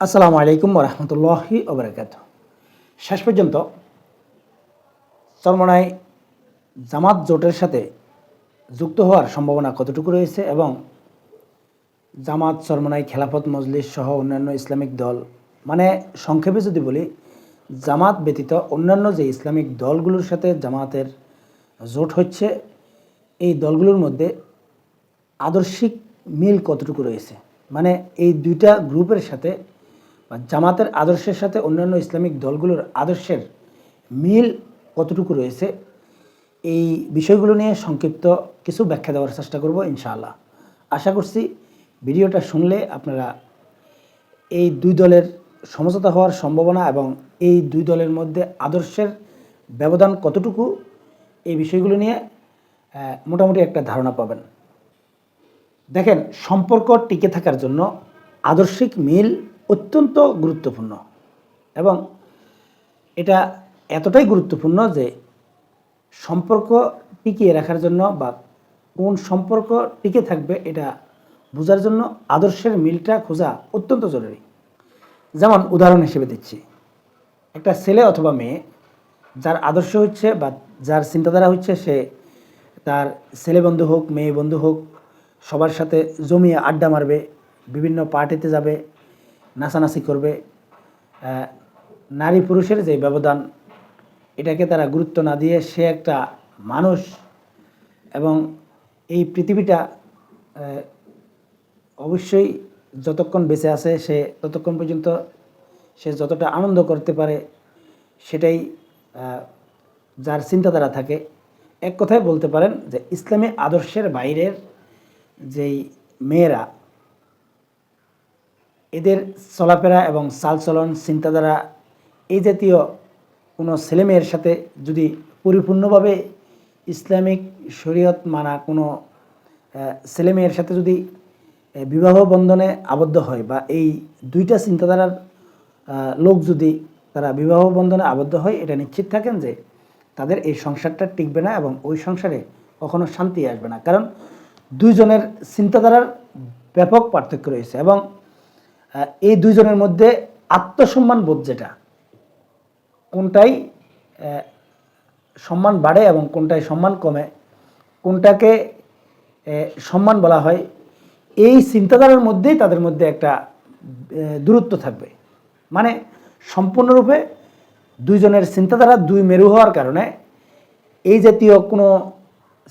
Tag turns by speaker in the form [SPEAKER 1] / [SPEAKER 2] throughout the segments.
[SPEAKER 1] আসসালামু আলাইকুম রহমতুল্লাহি ওবরাকাত শেষ পর্যন্ত চরমনায় জামাত জোটের সাথে যুক্ত হওয়ার সম্ভাবনা কতটুকু রয়েছে এবং জামাত চরমনাই খেলাফত মজলিস সহ অন্যান্য ইসলামিক দল মানে সংক্ষেপে যদি বলি, জামাত ব্যতীত অন্যান্য যে ইসলামিক দলগুলোর সাথে জামাতের জোট হচ্ছে, এই দলগুলোর মধ্যে আদর্শিক মিল কতটুকু রয়েছে? মানে এই দুইটা গ্রুপের সাথে বা জামাতের আদর্শের সাথে অন্যান্য ইসলামিক দলগুলোর আদর্শের মিল কতটুকু রয়েছে, এই বিষয়গুলো নিয়ে সংক্ষিপ্ত কিছু ব্যাখ্যা দেওয়ার চেষ্টা করব ইনশাআল্লাহ। আশা করছি ভিডিওটা শুনলে আপনারা এই দুই দলের সমঝোতা হওয়ার সম্ভাবনা এবং এই দুই দলের মধ্যে আদর্শের ব্যবধান কতটুকু, এই বিষয়গুলো নিয়ে মোটামুটি একটা ধারণা পাবেন। দেখেন, সম্পর্ক টিকে থাকার জন্য আদর্শিক মিল অত্যন্ত গুরুত্বপূর্ণ এবং এটা এতটাই গুরুত্বপূর্ণ যে সম্পর্ক টিকিয়ে রাখার জন্য বা কোন সম্পর্ক টিকে থাকবে এটা বোঝার জন্য আদর্শের মিলটা খোঁজা অত্যন্ত জরুরি। যেমন উদাহরণ হিসেবে দিচ্ছি। একটা ছেলে অথবা মেয়ে যার আদর্শ হচ্ছে বা যার চিন্তাধারা হচ্ছে সে তার ছেলে বন্ধু হোক, মেয়ে বন্ধু হোক, সবার সাথে জমিয়ে আড্ডা মারবে, বিভিন্ন পার্টিতে যাবে নাচানাচি করবে। নারী পুরুষের যে ব্যবধান, এটাকে তারা গুরুত্ব না দিয়ে সে একটা মানুষ এবং এই পৃথিবীটা অবশ্যই যতক্ষণ বেঁচে আছে সে ততক্ষণ পর্যন্ত সে যতটা আনন্দ করতে পারে সেটাই যার চিন্তাধারা থাকে। এক কথায় বলতে পারেন যে ইসলামী আদর্শের বাইরের যেই মেয়েরা এদের চলাফেরা এবং চালচলন চিন্তাধারা এই জাতীয় কোনো ছেলেমেয়ের সাথে যদি পরিপূর্ণভাবে ইসলামিক শরীয়ত মানা কোনো ছেলেমেয়ের সাথে যদি বিবাহ বন্ধনে আবদ্ধ হয় বা এই দুইটা চিন্তাধারার লোক যদি তারা বিবাহ বন্ধনে আবদ্ধ হয়, এটা নিশ্চিত থাকেন যে তাদের এই সংসারটা টিকবে না এবং ওই সংসারে কখনো শান্তি আসবে না। কারণ দুইজনের চিন্তাধারার ব্যাপক পার্থক্য রয়েছে এবং এই দুইজনের মধ্যে আত্মসম্মান বোধ যেটা, কোনটাই সম্মান বাড়ে এবং কোনটায় সম্মান কমে, কোনটাকে সম্মান বলা হয়, এই চিন্তাধারার মধ্যেই তাদের মধ্যে একটা দূরত্ব থাকবে। মানে সম্পূর্ণরূপে দুইজনের চিন্তাধারা দুই মেরু হওয়ার কারণে এই জাতীয় কোনো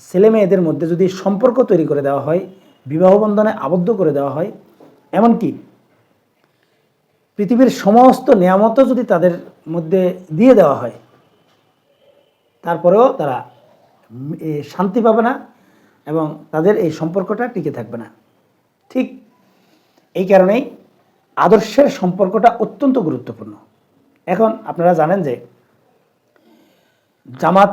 [SPEAKER 1] ছেলে মেয়েদের মধ্যে যদি সম্পর্ক তৈরি করে দেওয়া হয়, বিবাহ বন্ধনে আবদ্ধ করে দেওয়া হয়, এমনকি পৃথিবীর সমস্ত নিয়ামতও যদি তাদের মধ্যে দিয়ে দেওয়া হয়, তারপরেও তারা শান্তি পাবে না এবং তাদের এই সম্পর্কটা টিকে থাকবে না। ঠিক এই কারণেই আদর্শের সম্পর্কটা অত্যন্ত গুরুত্বপূর্ণ। এখন আপনারা জানেন যে জামাত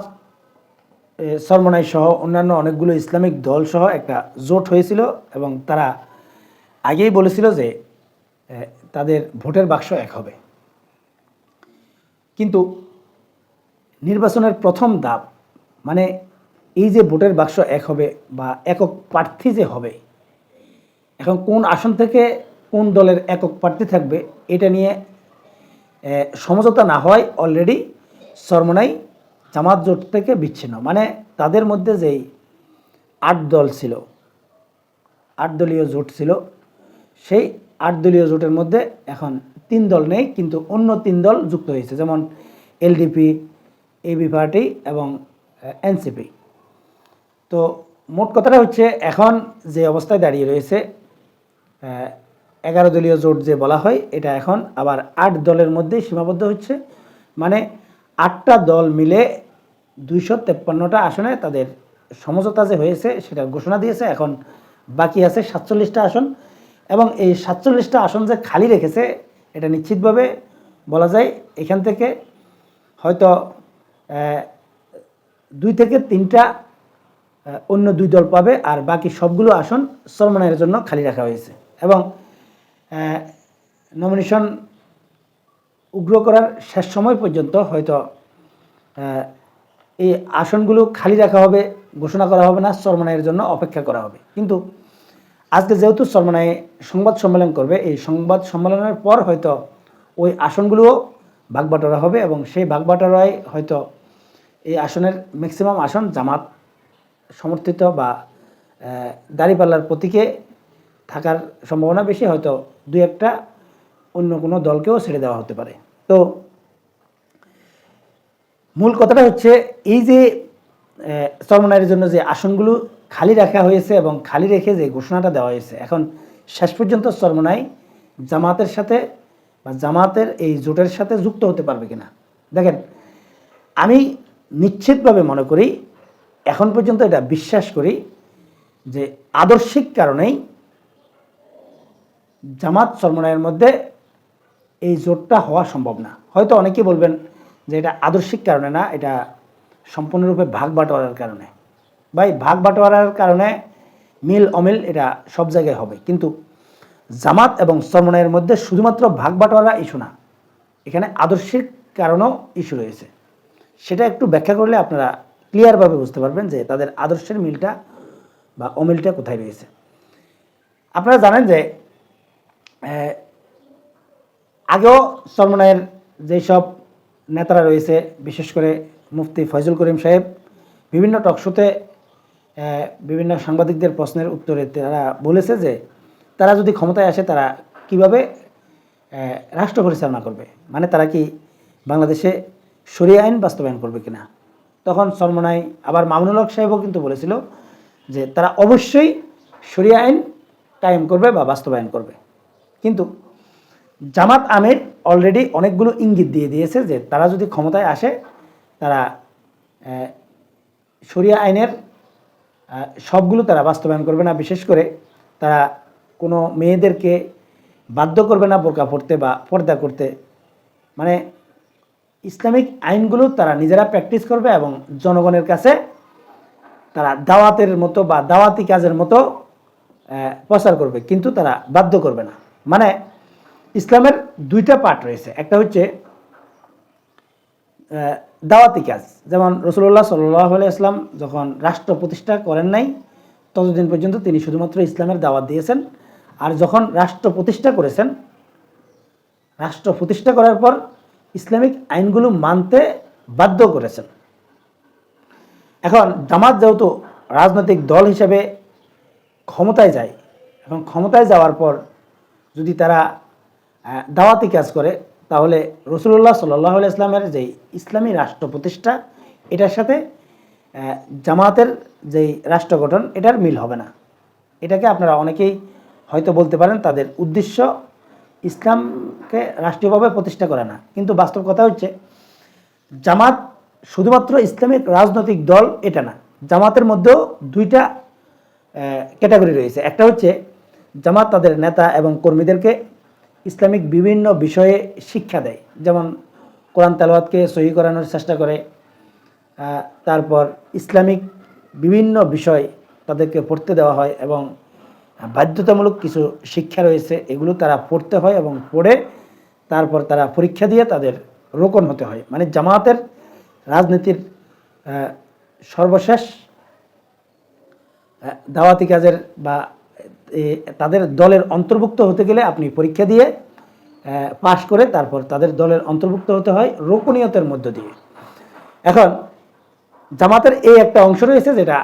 [SPEAKER 1] সরমনাই সহ অন্যান্য অনেকগুলো ইসলামিক দল সহ একটা জোট হয়েছিল এবং তারা আগেই বলেছিল যে তাদের ভোটের বাক্স এক হবে। কিন্তু নির্বাচনের প্রথম ধাপ মানে এই যে ভোটের বাক্স এক হবে বা একক প্রার্থী যে হবে, এখন কোন আসন থেকে কোন দলের একক প্রার্থী থাকবে, এটা নিয়ে সমঝোতা না হয় অলরেডি সরমনাই জামাত জোট থেকে বিচ্ছিন্ন। মানে তাদের মধ্যে যেই আট দল ছিল, আট দলীয় জোট ছিল, সেই আট দলীয় জোটের মধ্যে এখন তিন দল নেই, কিন্তু অন্য তিন দল যুক্ত হয়েছে, যেমন এলডিপি এবি পার্টি এবং এনসিপি তো মোট কথাটা হচ্ছে এখন যে অবস্থায় দাঁড়িয়ে রয়েছে এগারো দলীয় জোট যে বলা হয়, এটা এখন আবার আট দলের মধ্যেই সীমাবদ্ধ হচ্ছে। মানে আটটা দল মিলে দুইশো তেপ্পান্নটা আসনে তাদের সমঝোতা যে হয়েছে, সেটা ঘোষণা দিয়েছে, এখন বাকি আছে সাতচল্লিশটা আসন। এবং এই সাতচল্লিশটা আসন যে খালি রেখেছে, এটা নিশ্চিতভাবে বলা যায় এখান থেকে হয়তো দুই থেকে তিনটা অন্য দুই দল পাবে আর বাকি সবগুলো আসন সলমানের জন্য খালি রাখা হয়েছে। এবং নমিনেশন উগ্র করার শেষ সময় পর্যন্ত হয়তো এই আসনগুলো খালি রাখা হবে, ঘোষণা করা হবে না সরমানের জন্য অপেক্ষা করা হবে। কিন্তু আজকে যেহেতু সরমনায় সংবাদ সম্মেলন করবে, এই সংবাদ সম্মেলনের পর হয়তো ওই আসনগুলোও ভাগবাটোয়ারা হবে এবং সেই ভাগবাটোয়ারায় হয়তো এই আসনের ম্যাক্সিমাম আসন জামাত সমর্থিত বা দাঁড়িপাল্লার প্রতীকে থাকার সম্ভাবনা বেশি, হয়তো দুই একটা অন্য কোনো দলকেও ছেড়ে দেওয়া হতে পারে। তো মূল কথাটা হচ্ছে এই যে চরমনায়ের জন্য যে আসনগুলো খালি রাখা হয়েছে এবং খালি রেখে যে ঘোষণাটা দেওয়া হয়েছে, এখন শেষ পর্যন্ত চরমনাই জামাতের সাথে বা জামাতের এই জোটের সাথে যুক্ত হতে পারবে কিনা? দেখেন, আমি নিশ্চিতভাবে মনে করি, এখন পর্যন্ত এটা বিশ্বাস করি যে আদর্শিক কারণেই জামাত চরমনায়ের মধ্যে এই জোটটা হওয়া সম্ভব না। হয়তো অনেকেই বলবেন যে এটা আদর্শিক কারণে না, এটা সম্পূর্ণরূপে ভাগ বাটোয়ারার কারণে। ভাই, ভাগ বাটোয়ারার কারণে মিল, অমিল এটা সব জায়গায় হবে। কিন্তু জামাত এবং চরমনায়ের মধ্যে শুধুমাত্র ভাগ বাটোয়ারা ইস্যু না, এখানে আদর্শিক কারণও ইস্যু রয়েছে। সেটা একটু ব্যাখ্যা করলে আপনারা ক্লিয়ারভাবে বুঝতে পারবেন যে তাদের আদর্শের মিলটা বা অমিলটা কোথায় রয়েছে। আপনারা জানেন যে আগেও চরমনায়ের যেসব নেতারা রয়েছে, বিশেষ করে মুফতি ফয়জুল করিম সাহেব, বিভিন্ন টকশোতে বিভিন্ন সাংবাদিকদের প্রশ্নের উত্তরে তারা বলেছে যে, তারা যদি ক্ষমতায় আসে, তারা কীভাবে রাষ্ট্র পরিচালনা করবে? মানে তারা কি বাংলাদেশে সরিয়ে আইন বাস্তবায়ন করবে কিনা? তখন সলমনাই আবার মামুনুল হক সাহেবও কিন্তু বলেছিল যে, তারা অবশ্যই সরিয়া আইন কায়েম করবে বা বাস্তবায়ন করবে। কিন্তু জামাত আমির অলরেডি অনেকগুলো ইঙ্গিত দিয়ে দিয়েছে যে, তারা যদি ক্ষমতায় আসে, তারা শরিয়া আইনের সবগুলো তারা বাস্তবায়ন করবে না, বিশেষ করে তারা কোনো মেয়েদেরকে বাধ্য করবে না বোরকা পড়তে বা পর্দা করতে। মানে ইসলামিক আইনগুলো তারা নিজেরা প্র্যাকটিস করবে এবং জনগণের কাছে তারা দাওয়াতের মতো বা দাওয়াতি কাজের মতো প্রচার করবে, কিন্তু তারা বাধ্য করবে না। মানে ইসলামের দুইটা পার্ট রয়েছে। একটা হচ্ছে দাওয়াতি কাজ। যেমন রসুল্লাহ সাল্লাহ ইসলাম যখন রাষ্ট্র প্রতিষ্ঠা করেন নাই, ততদিন পর্যন্ত তিনি শুধুমাত্র ইসলামের দাওয়াত দিয়েছেন। আর যখন রাষ্ট্র প্রতিষ্ঠা করেছেন, রাষ্ট্র প্রতিষ্ঠা করার পর ইসলামিক আইনগুলো মানতে বাধ্য করেছেন। এখন জামাত যেহেতু রাজনৈতিক দল হিসেবে ক্ষমতায় যায়, এখন ক্ষমতায় যাওয়ার পর যদি তারা দাওয়াতি কাজ করে তাহলে রসুল্লাহ সাল্লাহ ইসলামের যে ইসলামী রাষ্ট্র প্রতিষ্ঠা, এটার সাথে জামাতের যেই রাষ্ট্র গঠন, এটার মিল হবে না। এটাকে আপনারা অনেকেই হয়তো বলতে পারেন তাদের উদ্দেশ্য ইসলামকে রাষ্ট্রীয়ভাবে প্রতিষ্ঠা করে না। কিন্তু বাস্তব কথা হচ্ছে, জামাত শুধুমাত্র ইসলামিক রাজনৈতিক দল এটা না, জামাতের মধ্যেও দুইটা ক্যাটাগরি রয়েছে। একটা হচ্ছে জামাত তাদের নেতা এবং কর্মীদেরকে ইসলামিক বিভিন্ন বিষয়ে শিক্ষা দেয়। যেমন কোরআন তালাওয়াতকে সহি করানোর চেষ্টা করে তারপর ইসলামিক বিভিন্ন বিষয় তাদেরকে পড়তে দেওয়া হয় এবং বাধ্যতামূলক কিছু শিক্ষা রয়েছে, এগুলো তারা পড়তে হয় এবং পড়ে তারপর তারা পরীক্ষা দিয়ে তাদের রোকন হতে হয়। মানে জামায়াতের রাজনীতির সর্বশেষ দাওয়াতি কাজের বা তাদের দলের অন্তর্ভুক্ত হতে গেলে আপনি পরীক্ষা দিয়ে পাশ করে তারপর তাদের দলের অন্তর্ভুক্ত হতে হয় রোপণীয়তের মধ্য দিয়ে। এখন, জামাতের এই একটা অংশ রয়েছে যেটা,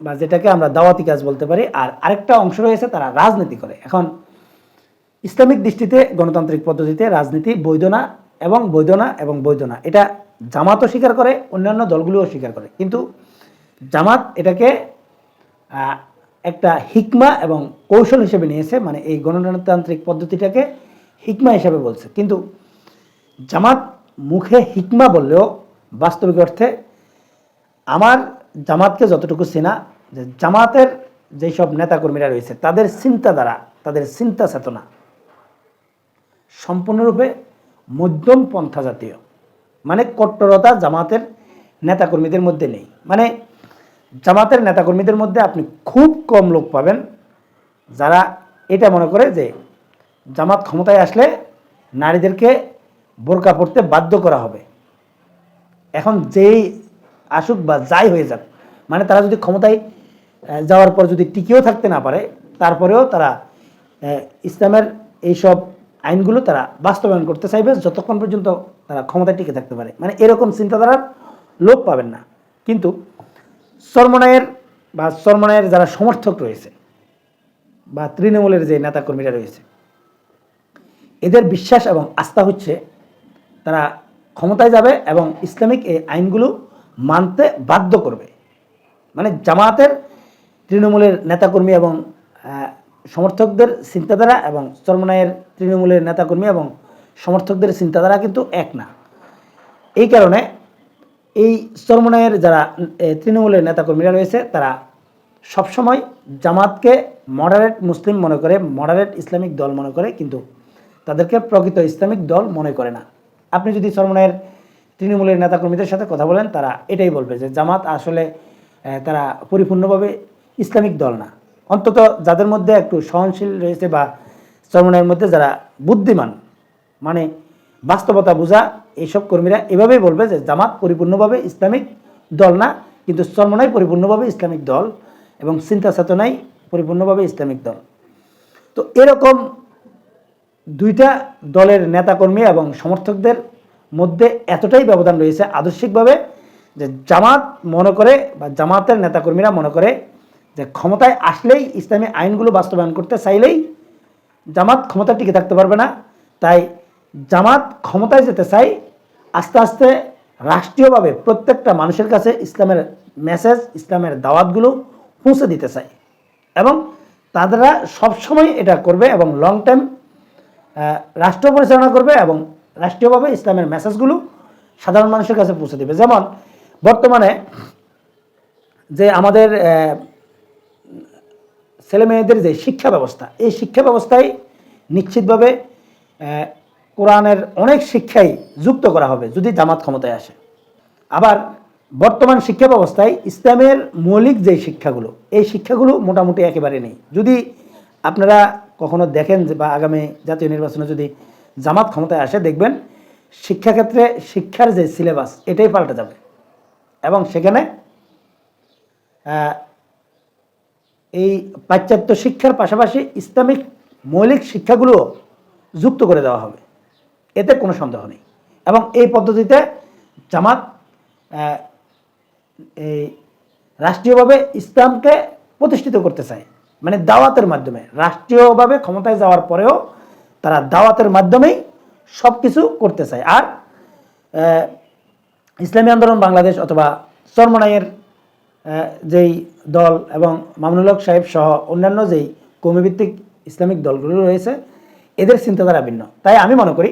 [SPEAKER 1] বা যেটাকে আমরা দাওয়াতি কাজ বলতে পারি, আর আরেকটা অংশ রয়েছে তারা রাজনীতি করে। এখন, ইসলামিক দৃষ্টিতে, গণতান্ত্রিক পদ্ধতিতে রাজনীতি বৈধ না এবং বৈধ না এবং বৈধ না এটা জামাতও স্বীকার করে, অন্যান্য দলগুলোও স্বীকার করে। কিন্তু, জামাত এটাকে একটা হিকমা এবং কৌশল হিসেবে নিয়েছে মানে এই গণতান্ত্রিক পদ্ধতিটাকে হিকমা হিসেবে বলছে। কিন্তু জামাত মুখে হিকমা বললেও বাস্তবিক অর্থে আমার জামাতকে যতটুকু চেনা, যে জামাতের যেই সব নেতাকর্মীরা রয়েছে, তাদের চিন্তাধারা তাদের চিন্তা চেতনা সম্পূর্ণরূপে মধ্যম পন্থা জাতীয়। মানে কট্টরতা জামাতের নেতাকর্মীদের মধ্যে নেই। মানে জামাতের নেতাকর্মীদের মধ্যে আপনি খুব কম লোক পাবেন, যারা এটা মনে করে যে জামাত ক্ষমতায় আসলে নারীদেরকে বোরকা পড়তে বাধ্য করা হবে। এখন যেই আসুক বা যাই হয়ে যাক মানে তারা যদি ক্ষমতায় যাওয়ার পর যদি টিকেও থাকতে না পারে, তারপরেও তারা ইসলামের এইসব আইনগুলো তারা বাস্তবায়ন করতে চাইবে যতক্ষণ পর্যন্ত তারা ক্ষমতায় টিকে থাকতে পারে। মানে এরকম চিন্তাধারার লোক পাবেন না। কিন্তু চরমনায়ের বা চরমনায়ের যারা সমর্থক রয়েছে বা তৃণমূলের যে নেতাকর্মীরা রয়েছে, এদের বিশ্বাস এবং আস্থা হচ্ছে তারা ক্ষমতায় যাবে এবং ইসলামিক এই আইনগুলো মানতে বাধ্য করবে। মানে জামায়াতের তৃণমূলের নেতাকর্মী এবং সমর্থকদের চিন্তাধারা এবং চরমনায়ের তৃণমূলের নেতাকর্মী এবং সমর্থকদের চিন্তাধারা কিন্তু এক না। এই কারণে এই চরমনায়ের যারা তৃণমূলের নেতাকর্মীরা রয়েছে, তারা সবসময় জামাতকে মডারেট মুসলিম মনে করে মডারেট ইসলামিক দল মনে করে, কিন্তু তাদেরকে প্রকৃত ইসলামিক দল মনে করে না। আপনি যদি চরমনায়ের তৃণমূলের নেতাকর্মীদের সাথে কথা বলেন, তারা এটাই বলবে যে জামাত আসলে তারা পরিপূর্ণভাবে ইসলামিক দল না। অন্তত যাদের মধ্যে একটু সহনশীল রয়েছে বা চরমনায়ের মধ্যে যারা বুদ্ধিমান মানে বাস্তবতা বোঝা, এইসব কর্মীরা এভাবেই বলবে যে জামাত পরিপূর্ণভাবে ইসলামিক দল না, কিন্তু চরমনাই পরিপূর্ণভাবে ইসলামিক দল এবং চিন্তা চেতনাই পরিপূর্ণভাবে ইসলামিক দল। তো এরকম দুইটা দলের নেতাকর্মী এবং সমর্থকদের মধ্যে এতটাই ব্যবধান রয়েছে আদর্শিকভাবে যে জামাত মনে করে বা জামাতের নেতাকর্মীরা মনে করে যে ক্ষমতায় আসলেই ইসলামী আইনগুলো বাস্তবায়ন করতে চাইলেই জামাত ক্ষমতা টিকে থাকতে পারবে না। তাই জামাত ক্ষমতায় যেতে চাই, আস্তে আস্তে রাষ্ট্রীয়ভাবে প্রত্যেকটা মানুষের কাছে ইসলামের মেসেজ ইসলামের দাওয়াতগুলো পৌঁছে দিতে চাই। এবং তারা সবসময় এটা করবে এবং লং টাইম রাষ্ট্র পরিচালনা করবে এবং রাষ্ট্রীয়ভাবে ইসলামের মেসেজগুলো সাধারণ মানুষের কাছে পৌঁছে দেবে। যেমন বর্তমানে যে আমাদের ছেলে মেয়েদের যে শিক্ষা ব্যবস্থা, এই শিক্ষা ব্যবস্থায় নিশ্চিতভাবে কোরআনের অনেক শিক্ষাই যুক্ত করা হবে যদি জামাত ক্ষমতায় আসে। আবার বর্তমান শিক্ষা ব্যবস্থায় ইসলামের মৌলিক যে শিক্ষাগুলো, এই শিক্ষাগুলো মোটামুটি একেবারে নেই। যদি আপনারা কখনো দেখেন যে বা আগামী জাতীয় নির্বাচনে যদি জামাত ক্ষমতায় আসে, দেখবেন শিক্ষাক্ষেত্রে শিক্ষার যে সিলেবাস, এটাই পাল্টে যাবে। এবং সেখানে এই পাশ্চাত্য শিক্ষার পাশাপাশি ইসলামিক মৌলিক শিক্ষাগুলো যুক্ত করে দেওয়া হবে। এতে কোনো সন্দেহ নেই। এবং এই পদ্ধতিতে জামাত এই রাষ্ট্রীয়ভাবে ইসলামকে প্রতিষ্ঠিত করতে চায়। মানে দাওয়াতের মাধ্যমে। রাষ্ট্রীয়ভাবে ক্ষমতায় যাওয়ার পরেও তারা দাওয়াতের মাধ্যমেই সব কিছু করতে চায়। আর ইসলামী আন্দোলন বাংলাদেশ অথবা চরমনাইয়ের যেই দল এবং মামুনুল হক সাহেব সহ অন্যান্য যেই কৌমিভিত্তিক ইসলামিক দলগুলো রয়েছে, এদের চিন্তাধারা ভিন্ন। তাই আমি মনে করি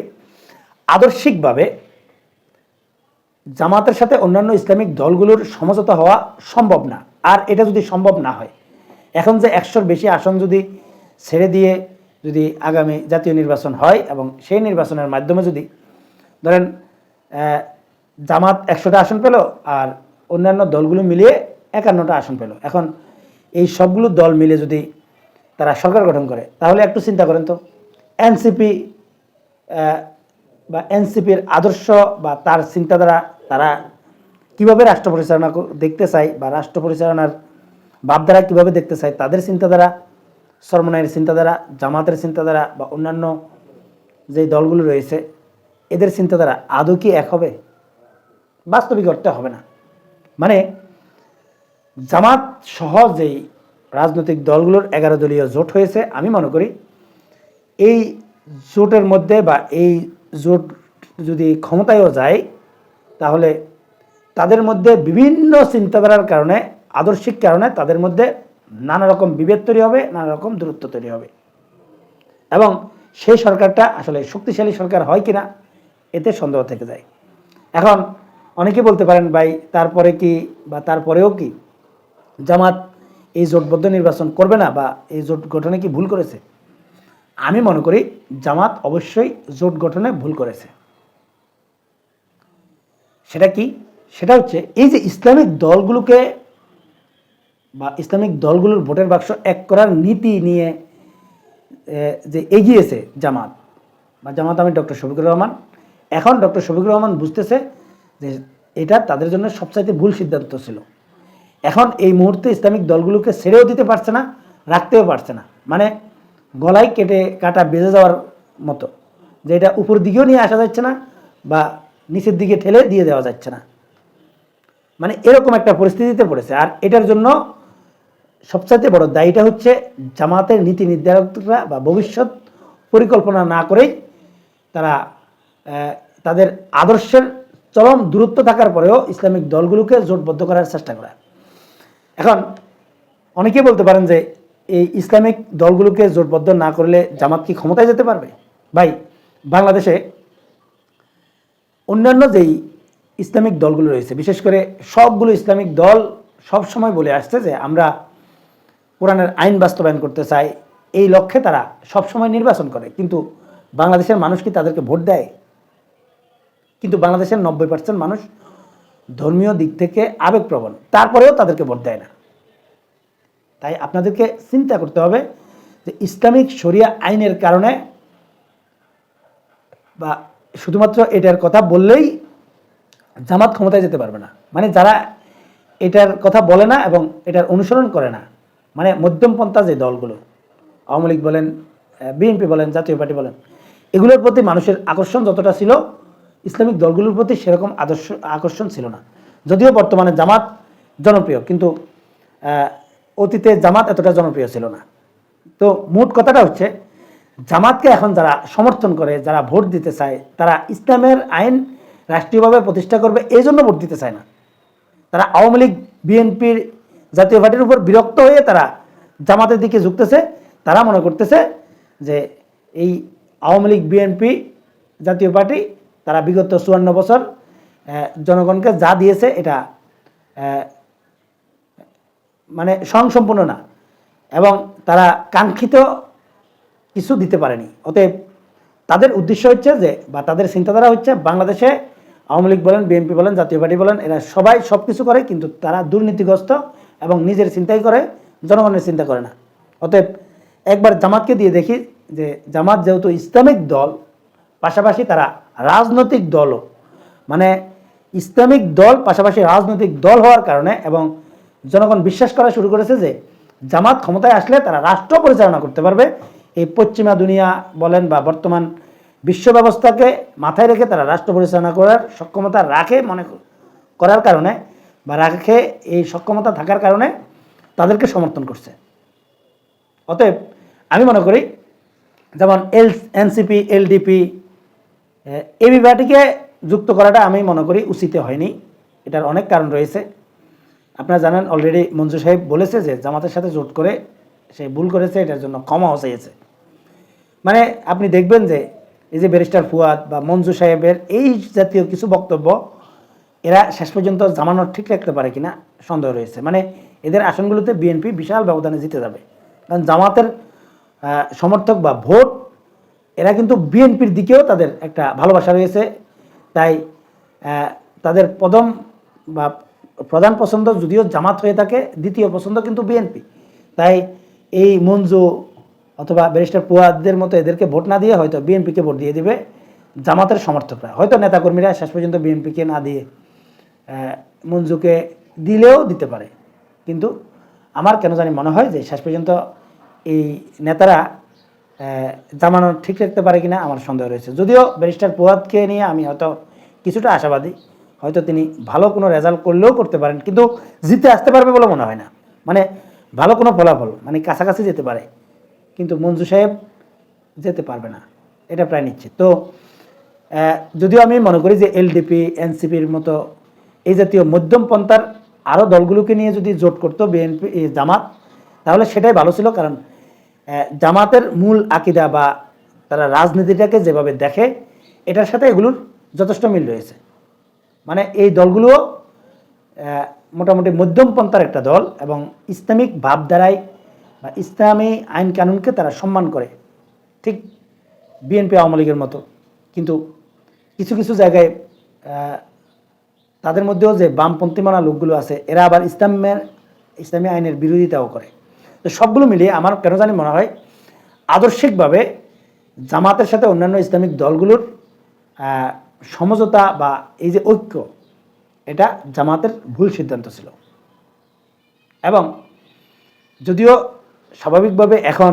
[SPEAKER 1] আদর্শিকভাবে জামাতের সাথে অন্যান্য ইসলামিক দলগুলোর সমঝোতা হওয়া সম্ভব না। আর এটা যদি সম্ভব না হয়, এখন যে একশোর বেশি আসন যদি ছেড়ে দিয়ে যদি আগামী জাতীয় নির্বাচন হয় এবং সেই নির্বাচনের মাধ্যমে যদি ধরেন জামাত একশোটা আসন পেল আর অন্যান্য দলগুলো মিলিয়ে একান্নটা আসন পেল। এখন এই সবগুলো দল মিলে যদি তারা সরকার গঠন করে, তাহলে একটু চিন্তা করেন তো। এনসিপি বা এনসিপির আদর্শ বা তার চিন্তাধারা, তারা কীভাবে রাষ্ট্র পরিচালনা দেখতে চায় বা রাষ্ট্র পরিচালনার ভাবধারা কীভাবে দেখতে চায়, তাদের চিন্তাধারা সরমনায়ের চিন্তাধারা, জামাতের চিন্তাধারা বা অন্যান্য যে দলগুলো রয়েছে, এদের চিন্তাধারা আদৌ কি এক হবে? বাস্তবিক অর্থে হবে না। মানে জামাত সহ যেই রাজনৈতিক দলগুলোর এগারো দলীয় জোট হয়েছে, আমি মনে করি এই জোটের মধ্যে বা এই জোট যদি ক্ষমতায়ও যায়, তাহলে তাদের মধ্যে বিভিন্ন চিন্তাধারার কারণে, আদর্শিক কারণে তাদের মধ্যে নানা রকম বিভেদ তৈরি হবে, নানা রকম দূরত্ব তৈরি হবে। এবং সেই সরকারটা আসলে শক্তিশালী সরকার হয় কিনা, এতে সন্দেহ থেকে যায়। এখন অনেকে বলতে পারেন, ভাই, তারপরে কি বা তারপরেও কি জামাত এই জোটবদ্ধ নির্বাচন করবে না বা এই জোট গঠনে কি ভুল করেছে? আমি মনে করি জামাত অবশ্যই জোট গঠনে ভুল করেছে। সেটা কি? সেটা হচ্ছে এই যে ইসলামিক দলগুলোকে বা ইসলামিক দলগুলোর ভোটের বাক্স এক করার নীতি নিয়ে যে এগিয়েছে জামাত, বা জামাত আমি ডক্টর শফিকুর রহমান। এখন ডক্টর শফিকুর রহমান বুঝতেছে যে এটা তাদের জন্য সবচাইতে ভুল সিদ্ধান্ত ছিল। এখন এই মুহূর্তে ইসলামিক দলগুলোকে ছেড়েও দিতে পারছে না, রাখতেও পারছে না। মানে গলায় কেটে কাটা বেজে যাওয়ার মতো, যে এটা উপর দিকেও নিয়ে আসা যাচ্ছে না বা নিচের দিকে ঠেলে দিয়ে দেওয়া যাচ্ছে না। মানে এরকম একটা পরিস্থিতিতে পড়েছে। আর এটার জন্য সবচাইতে বড় দায়ীটা হচ্ছে জামাতের নীতি নির্ধারকরা বা ভবিষ্যৎ পরিকল্পনা না করেই তারা তাদের আদর্শের চরম দূরত্ব থাকার পরেও ইসলামিক দলগুলোকে জোটবদ্ধ করার চেষ্টা করা। এখন অনেকেই বলতে পারেন যে এই ইসলামিক দলগুলোকে জোটবদ্ধ না করলে জামাত কি ক্ষমতায় যেতে পারবে? ভাই, বাংলাদেশে অন্যান্য যেই ইসলামিক দলগুলো রয়েছে, বিশেষ করে সবগুলো ইসলামিক দল সব সময় বলে আসছে যে আমরা কোরআনের আইন বাস্তবায়ন করতে চাই, এই লক্ষ্যে তারা সব সময় নির্বাচন করে। কিন্তু বাংলাদেশের মানুষ কি তাদেরকে ভোট দেয়? কিন্তু বাংলাদেশের নব্বই পার্সেন্ট মানুষ ধর্মীয় দিক থেকে আবেগপ্রবণ, তারপরেও তাদেরকে ভোট দেয় না। তাই আপনাদেরকে চিন্তা করতে হবে যে ইসলামিক শরিয়া আইনের কারণে বা শুধুমাত্র এটার কথা বললেই জামাত ক্ষমতায় যেতে পারবে না। মানে যারা এটার কথা বলে না এবং এটার অনুসরণ করে না মানে মধ্যমপন্থা যে দলগুলো, আওয়ামী লীগ বলেন বিএনপি বলেন, জাতীয় পার্টি বলেন, এগুলোর প্রতি মানুষের আকর্ষণ যতটা ছিল, ইসলামিক দলগুলোর প্রতি সেরকম আদর্শ, আকর্ষণ ছিল না। যদিও বর্তমানে জামাত জনপ্রিয়, কিন্তু অতীতে জামাত এতটা জনপ্রিয় ছিল না। তো মোট কথাটা হচ্ছে, জামাতকে এখন যারা সমর্থন করে, যারা ভোট দিতে চায়, তারা ইসলামের আইন রাষ্ট্রীয়ভাবে প্রতিষ্ঠা করবে, এই জন্য ভোট দিতে চায় না। তারা আওয়ামী লীগ, বিএনপির জাতীয় পার্টির উপর বিরক্ত হয়ে তারা জামাতের দিকে ঝুঁকতেছে। তারা মনে করতেছে যে এই আওয়ামী লীগ, বিএনপি জাতীয় পার্টি, তারা বিগত চুয়ান্ন বছর জনগণকে যা দিয়েছে এটা মানে স্বয়ংসম্পূর্ণ না। এবং তারা কাঙ্ক্ষিত কিছু দিতে পারেনি। অতএব তাদের উদ্দেশ্য হচ্ছে যে, বা তাদের চিন্তাধারা হচ্ছে বাংলাদেশে আওয়ামী লীগ বলেন, বিএনপি বলেন, জাতীয় পার্টি বলেন, এরা সবাই সব কিছু করে কিন্তু তারা দুর্নীতিগ্রস্ত এবং নিজের চিন্তাই করে, জনগণের চিন্তা করে না। অতএব একবার জামাতকে দিয়ে দেখি যে, জামাত যেহেতু ইসলামিক দল, পাশাপাশি তারা রাজনৈতিক দলও। মানে ইসলামিক দল, পাশাপাশি রাজনৈতিক দল হওয়ার কারণে এবং জনগণ বিশ্বাস করা শুরু করেছে যে জামাত ক্ষমতায় আসলে তারা রাষ্ট্র পরিচালনা করতে পারবে। এই পশ্চিমা দুনিয়া বলেন বা বর্তমান বিশ্ব ব্যবস্থাকে মাথায় রেখে তারা রাষ্ট্র পরিচালনা করার সক্ষমতা রাখে মনে করার কারণে বা রাখে এই সক্ষমতা থাকার কারণে তাদেরকে সমর্থন করছে। অতএব আমি মনে করি যেমন এল, এনসিপি, এলডিপি এবি পার্টিকে যুক্ত করাটা আমি মনে করি উচিত হয়নি। এটার অনেক কারণ রয়েছে। আপনারা জানেন অলরেডি মঞ্জু সাহেব বলেছে যে জামাতের সাথে জোট করে সে ভুল করেছে, এটার জন্য ক্ষমাও চেয়েছে। মানে আপনি দেখবেন যে এই যে ব্যারিস্টার ফুয়াদ বা মঞ্জু সাহেবের এই জাতীয় কিছু বক্তব্য, এরা শেষ পর্যন্ত জামানত ঠিক রাখতে পারে কিনা সন্দেহ রয়েছে। মানে এদের আসনগুলোতে বিএনপি বিশাল ব্যবধানে জিতে যাবে। কারণ জামাতের সমর্থক বা ভোট, এরা কিন্তু বিএনপির দিকেও তাদের একটা ভালোবাসা রয়েছে। তাই তাদের প্রথম বা প্রধান পছন্দ যদিও জামাত হয়ে থাকে দ্বিতীয় পছন্দ কিন্তু বিএনপি। তাই এই মঞ্জু অথবা ব্যারিস্টার পুয়াদের মতো এদেরকে ভোট না দিয়ে হয়তো বিএনপিকে ভোট দিয়ে দিবে জামাতের সমর্থকরা। হয়তো নেতাকর্মীরা শেষ পর্যন্ত বিএনপিকে না দিয়ে মঞ্জুকে দিলেও দিতে পারে। কিন্তু আমার কেন জানি মনে হয় যে শেষ পর্যন্ত এই নেতারা আহ, জামানত ঠিক রাখতে পারে কিনা আমার সন্দেহ রয়েছে। যদিও ব্যারিস্টার পুয়াদকে নিয়ে আমি হয়তো কিছুটা আশাবাদী হয়তো তিনি ভালো কোনো রেজাল্ট করলেও করতে পারেন, কিন্তু জিতে আসতে পারবে বলে মনে হয় না। মানে ভালো কোনো ফলাফল মানে কাছাকাছি যেতে পারে, কিন্তু মঞ্জু সাহেব যেতে পারবে না। এটা প্রায় নিশ্চিত। তো যদিও আমি মনে করি যে এলডিপি, এনসিপির মতো এই জাতীয় মধ্যম পন্থার আরও দলগুলোকে নিয়ে যদি জোট করতো বিএনপি জামাত, তাহলে সেটাই ভালো ছিল, কারণ জামাতের মূল আকিদা বা তারা রাজনীতিটাকে যেভাবে দেখে, এটার সাথে এগুলোর যথেষ্ট মিল রয়েছে। মানে এই দলগুলো মোটামুটি মধ্যম পন্থার একটা দল এবং ইসলামিক ভাবধারায় বা ইসলামী আইন কানুনকে তারা সম্মান করে। ঠিক বিএনপি আওয়ামী লীগের মতো। কিন্তু কিছু কিছু জায়গায় তাদের মধ্যেও যে বামপন্থী মানা লোকগুলো আছে, এরা আবার ইসলামের, ইসলামী আইনের বিরোধিতাও করে। তো সবগুলো মিলিয়ে আমার কেন জানি মনে হয় আদর্শিকভাবে জামাতের সাথে অন্যান্য ইসলামিক দলগুলোর সমঝোতা বা এই যে ঐক্য, এটা জামাতের ভুল সিদ্ধান্ত ছিল। এবং যদিও স্বাভাবিকভাবে এখন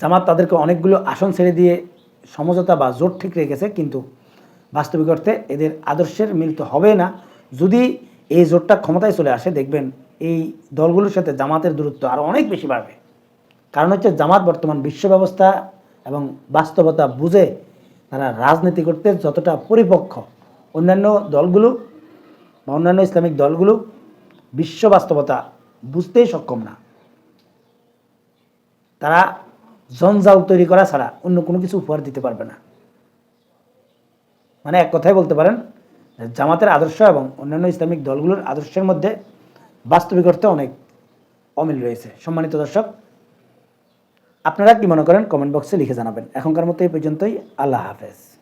[SPEAKER 1] জামাত তাদেরকে অনেকগুলো আসন ছেড়ে দিয়ে সমঝোতা বা জোট ঠিক রেখেছে, কিন্তু বাস্তবিক অর্থে এদের আদর্শের মিল তো হবে না। যদি এই জোটটা ক্ষমতায় চলে আসে, দেখবেন এই দলগুলোর সাথে জামাতের দূরত্ব আরও অনেক বেশি বাড়বে। কারণ হচ্ছে জামাত বর্তমান বিশ্ব ব্যবস্থা এবং বাস্তবতা বুঝে তারা রাজনীতি করতে যতটা পরিপক্ষ অন্যান্য দলগুলো বা অন্যান্য ইসলামিক দলগুলো বিশ্ব বাস্তবতা বুঝতেই সক্ষম না। তারা জঞ্জাল তৈরি করা ছাড়া অন্য কোনো কিছু উপহার দিতে পারবে না। মানে এক কথাই বলতে পারেন, জামাতের আদর্শ এবং অন্যান্য ইসলামিক দলগুলোর আদর্শের মধ্যে বাস্তবিক অর্থে অনেক অমিল রয়েছে। সম্মানিত দর্শক আপনারা কি মনে করেন? কমেন্ট বক্সে লিখে জানাবেন। এখনকার মতো এই পর্যন্তই। আল্লাহ হাফেজ।